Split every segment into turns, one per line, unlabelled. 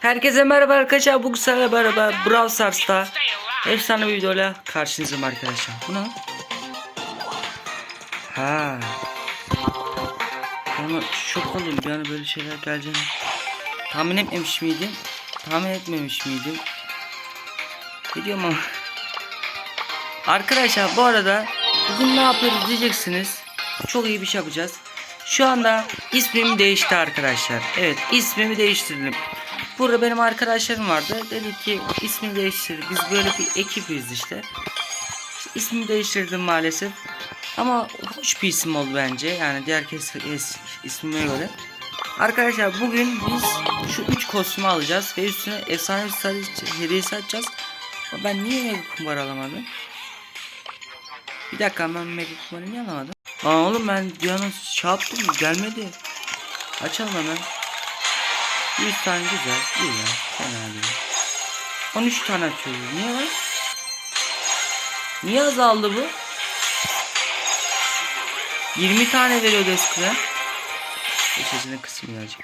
Herkese merhaba arkadaşlar. Bugün sizlerle beraber Brawl Stars'ta efsane bir videoyla karşınızdayım arkadaşlar. Bu ne? Ha. Ama şok oldum an böyle şeyler geleceğini. Tahmin etmemiş miydim? Tahmin etmemiş miydim? Biliyorum ama. Arkadaşlar bu arada bugün ne yapıyoruz diyeceksiniz. Çok iyi bir şey yapacağız. Şu anda ismim değişti arkadaşlar. Evet ismimi değiştirdim. Burada benim arkadaşlarım vardı. Dedi ki ismini değiştir. Biz böyle bir ekibiz işte. İşte ismimi değiştirdim maalesef. Ama hoş bir isim oldu bence. Yani diğer kes, ismime göre. Arkadaşlar bugün biz şu 3 kostümü alacağız ve üstüne efsane bir hediyesi açacağız. Ben niye mega kumbar alamadım? Bir dakika ben mega kumbarı niye alamadım? Aa oğlum ben Diana şey yaptım gelmedi. Açalım hemen. 100 tane güzel. İyi ya. Fena değil. 13 tane açıyoruz. Niye var? Niye azaldı bu? 20 tane veriyordu eskiden. Sesini kısmı gelecek.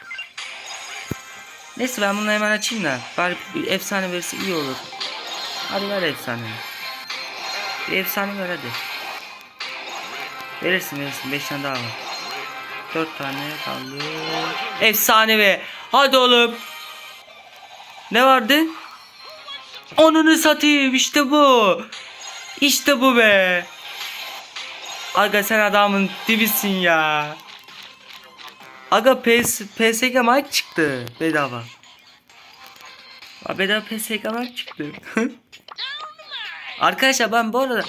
Neyse ben bunu hemen açayım da. Bari bir efsane verirse iyi olur. Hadi ver efsane. Bir efsane ver hadi. Verirsin verirsin. 5 tane daha var. 4 tane kaldı. Efsane be. Hadi oğlum. Ne vardı? Onunu satayım işte bu. İşte bu be. Aga sen adamın dibisin ya. Aga PS, PSG maç çıktı bedava. Bedava PSG maç çıktı. Arkadaşlar ben bu arada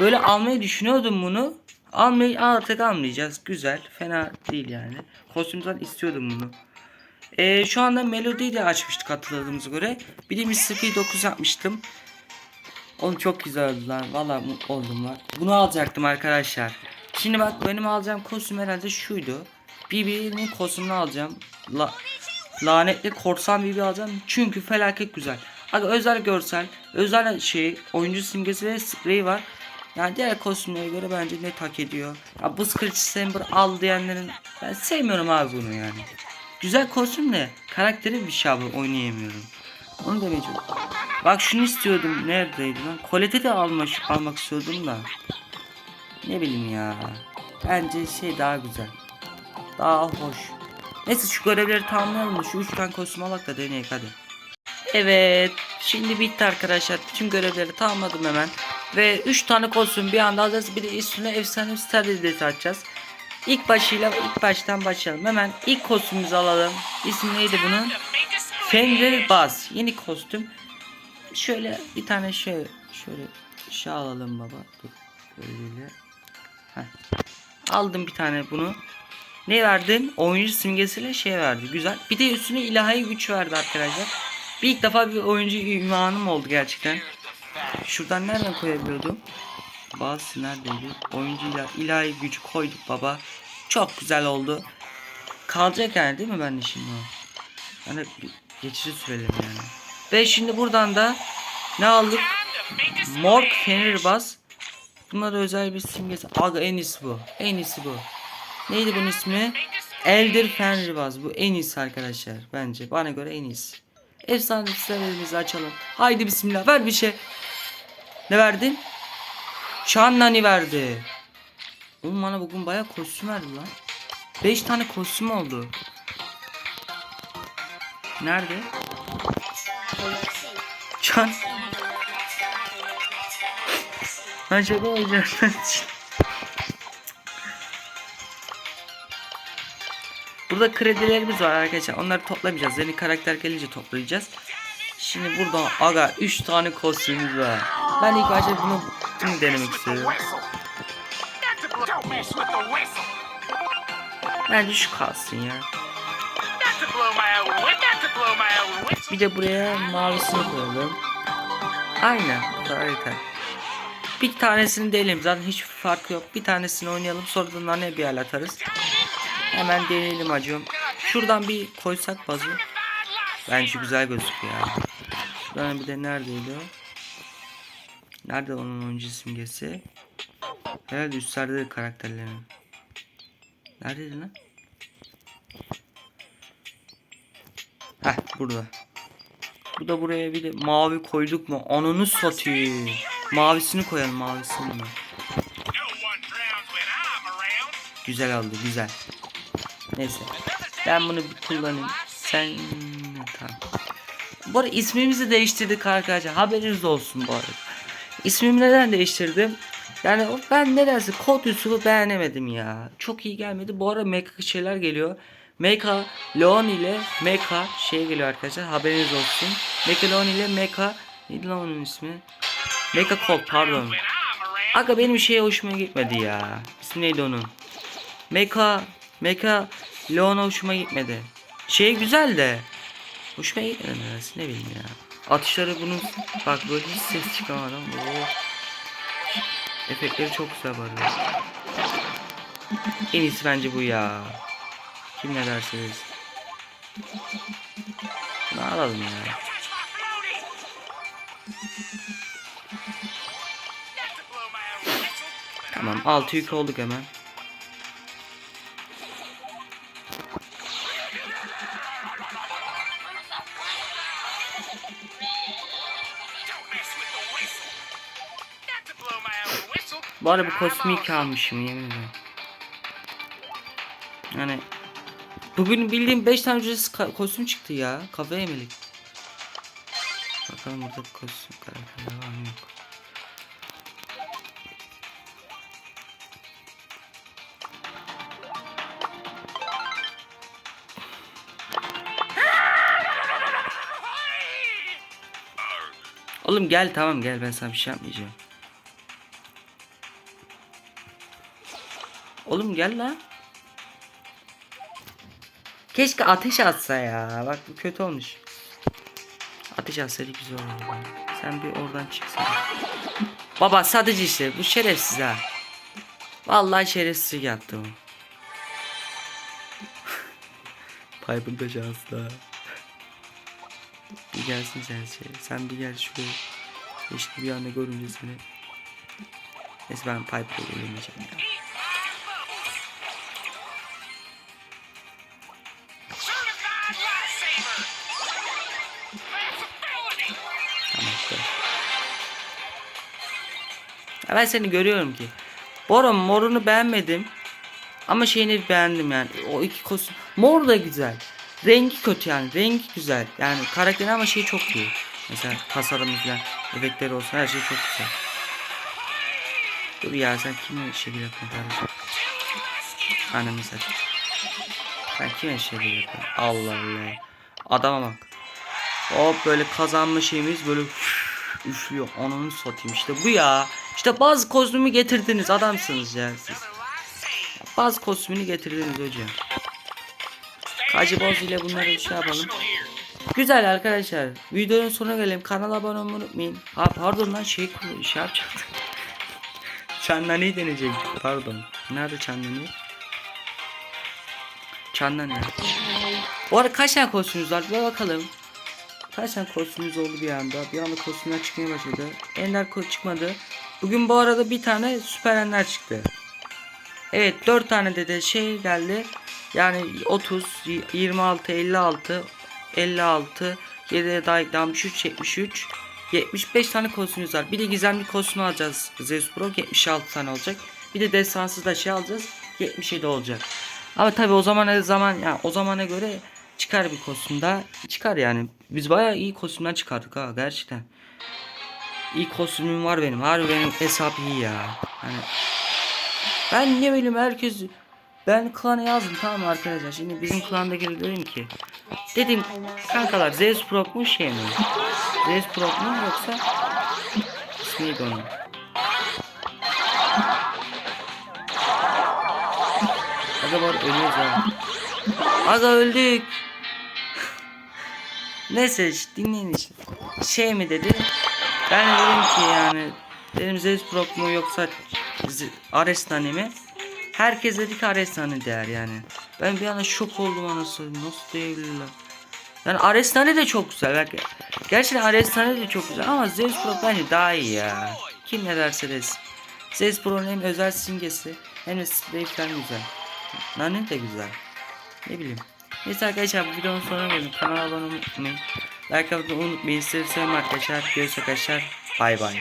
böyle almayı düşünüyordum bunu. Almayı artık almayacağız. Güzel. Fena değil yani. Kostümden istiyordum bunu. Ee, şu anda Melody'yi de açmıştık hatırladığımıza göre. Bir de. P 9 yapmıştım. Oğlum çok güzel oldu lan. Valla mutlu oldum lan. Bunu alacaktım arkadaşlar. Şimdi bak benim alacağım kostüm herhalde şuydu. BB'nin kostümünü alacağım. La lanetli korsan BB alacağım. Çünkü felaket güzel. Hadi özel görsel, özel şey, oyuncu simgesi ve sprey var. Yani diğer kostümlere göre bence net hak ediyor. Ya bu Scratch Chamber al diyenlerin ben sevmiyorum abi bunu yani. Güzel kostüm de karakteri bir şey oynayamıyorum. Onu demeye. Bak şunu istiyordum. Neredeydi lan? Colette de almak, almak istiyordum da. Ne bileyim ya. Bence şey daha güzel. Daha hoş. Neyse şu görevleri tamamlayalım şu 3 tane kostüm alak da deneyek hadi. Evet. Şimdi bitti arkadaşlar. Bütün görevleri tamamladım hemen. Ve 3 tane kostüm bir anda alacağız. Bir de üstüne efsane bir star açacağız. İlk başıyla ilk baştan başlayalım. Hemen ilk kostümümüzü alalım. İsmi neydi bunun? Fenrir Baz. Yeni kostüm. Şöyle bir tane şöyle şöyle şey alalım baba. Dur. Böyle. Heh. Aldım bir tane bunu. Ne verdin? Oyuncu simgesiyle şey verdi. Güzel. Bir de üstüne ilahi güç verdi arkadaşlar. Bir ilk defa bir oyuncu ünvanım oldu gerçekten. Şuradan nereden koyabiliyordum? Bazı neredeydi? Oyuncuyla ilahi gücü koyduk baba. Çok güzel oldu. Kalacak yani değil mi ben de şimdi o? Yani geçici sürelim yani. Ve şimdi buradan da ne aldık? Morg Fenirbaz. Bunlar özel bir simgesi. Aga en iyisi bu. En iyisi bu. Neydi bunun ismi? Eldir Fenirbaz. Bu en iyisi arkadaşlar. Bence. Bana göre en iyisi. Efsane sitelerimizi açalım. Haydi bismillah. Ver bir şey. Ne verdin? Şan Nani verdi. Oğlum bana bugün bayağı kostüm verdi lan. 5 tane kostüm oldu. Nerede? Can. Ben şaka olacağım. Burada kredilerimiz var arkadaşlar. Onları toplamayacağız. Yeni karakter gelince toplayacağız. Şimdi burada aga 3 tane kostümümüz var. Ben ilk başta bunu, bunu denemek istiyorum. Bence şu kalsın ya. Bir de buraya mavisini koyalım. Aynen. Bu kadar yeter. Bir tanesini deneyelim. Zaten hiç farkı yok. Bir tanesini oynayalım. Sonradan ne bir el atarız. Hemen deneyelim acıyorum. Şuradan bir koysak bazı. Bence güzel gözüküyor ya. Şuradan bir de neredeydi o? Nerede onun oyuncu simgesi? Herhalde üstlerde de karakterlerin. Neredeydi lan? Heh burada. Bu da buraya bir de mavi koyduk mu? Ananı satayım. Mavisini koyalım mavisini. Güzel oldu güzel. Neyse. Ben bunu bir kullanayım. Sen tamam. Bu arada ismimizi değiştirdik arkadaşlar. Haberiniz olsun bu arada. İsmimi neden değiştirdim? Yani ben nedense Kod Yusuf'u beğenemedim ya. Çok iyi gelmedi. Bu arada Mecha şeyler geliyor. Mecha Leon ile Mecha şey geliyor arkadaşlar. Haberiniz olsun. Mecha Leon ile Mecha neydi lan onun ismi? Mecha Colt pardon. Aga benim şey hoşuma gitmedi ya. İsmi neydi onun? Mecha Mecha Leona hoşuma gitmedi. Şey güzel de hoşuma gitmedi nedense ne bileyim ya. Atışları bunun bak böyle hiç ses çıkamadan Oo. Efektleri çok güzel var. En iyisi bence bu ya. Kim ne dersiniz? Bunu alalım ya. Tamam
I'm
altı yük olduk hemen. Bu arada bu
awesome.
almışım yemin ederim. Yani bugün bildiğim 5 tane ücretsiz kostüm çıktı ya. Kafaya yemelik. Bakalım burada kostüm karakterler var mı yok. Oğlum gel tamam gel ben sana bir şey yapmayacağım. Oğlum gel lan. Keşke ateş atsa ya. Bak bu kötü olmuş. Ateş atsaydı güzel olurdu. Sen bir oradan çıksana. Baba satıcı işte. Bu şerefsiz ha. Vallahi şerefsiz yaptı o. Piper da şanslı. Bir gelsin sen şey. Sen bir gel şuraya. Keşke bir anda görünce seni. Neyse ben Piper'ı öldürmeyeceğim ya. Ya ben seni görüyorum ki. Bora morunu beğenmedim. Ama şeyini beğendim yani. O iki kostüm. Mor da güzel. Rengi kötü yani. Rengi güzel. Yani karakteri ama şey çok iyi. Mesela tasarımı falan. Efektleri olsun her şey çok güzel. Dur ya sen kime şekil yapıyorsun kardeşim? Satayım. Sen kime şekil yapıyorsun? Allah Allah. Adama bak. Hop böyle kazanma şeyimiz böyle üf- üflüyor. Ananı satayım işte bu ya. İşte bazı kostümü getirdiniz adamsınız ya siz. Bazı kostümünü getirdiniz hocam. Hacı Boz ile bunları bir şey yapalım. Güzel arkadaşlar. Videonun sonuna gelelim. Kanala abone olmayı unutmayın. Ha pardon lan şey şey yapacaktım. Çanlaneyi deneyecek. Pardon. Nerede çanlane? Çanlane. Bu arada kaç tane kostümümüz var? Bir bakalım. Kaç tane kostümümüz oldu bir anda. Bir anda kostümler çıkmaya başladı. Ender çıkmadı. Bugün bu arada bir tane süper ender çıktı. Evet 4 tane de, de şey geldi. Yani 30, y- 26, 56, 56, 7'ye daha eklenmiş 3, 73, 75 tane kostümümüz var. Bir de gizemli kostüm alacağız. Zeus Pro 76 tane olacak. Bir de destansız da şey alacağız. 77 olacak. Ama tabi o zamana zaman ya o zamana göre çıkar bir kostüm daha. Çıkar yani. Biz bayağı iyi kostümler çıkardık ha gerçekten. İyi kostümüm var benim. Harbi benim hesap iyi ya. Hani ben ne bileyim herkes ben klana yazdım tamam arkadaşlar. Şimdi bizim klandaki dedim ki dedim kankalar Zeus Prok mu şey mi? Zeus Prok mu yoksa ismi neydi onun? Aga var ölüyoruz ha. Aga öldük. Neyse işte dinleyin işte. Şey mi dedi? Ben de dedim ki yani dedim Zeus Prok mu yoksa Arestani mi? Herkes dedi ki Arestani der yani. Ben bir anda şok oldum anasını nasıl diyebilirler. Yani Arestani de çok güzel. Bak, gerçekten Arestani de çok güzel ama Zeus Pro bence daha iyi ya. Kim ne derse desin. Zeus Pro'nun hem özel simgesi hem de sprey falan güzel. Nane de güzel. Ne bileyim. Neyse arkadaşlar bu videonun sonuna geldim. Kanala abone olmayı. Like atmayı unutmayın. Sizi sevmem arkadaşlar. Görüşürüz arkadaşlar. Bay bay.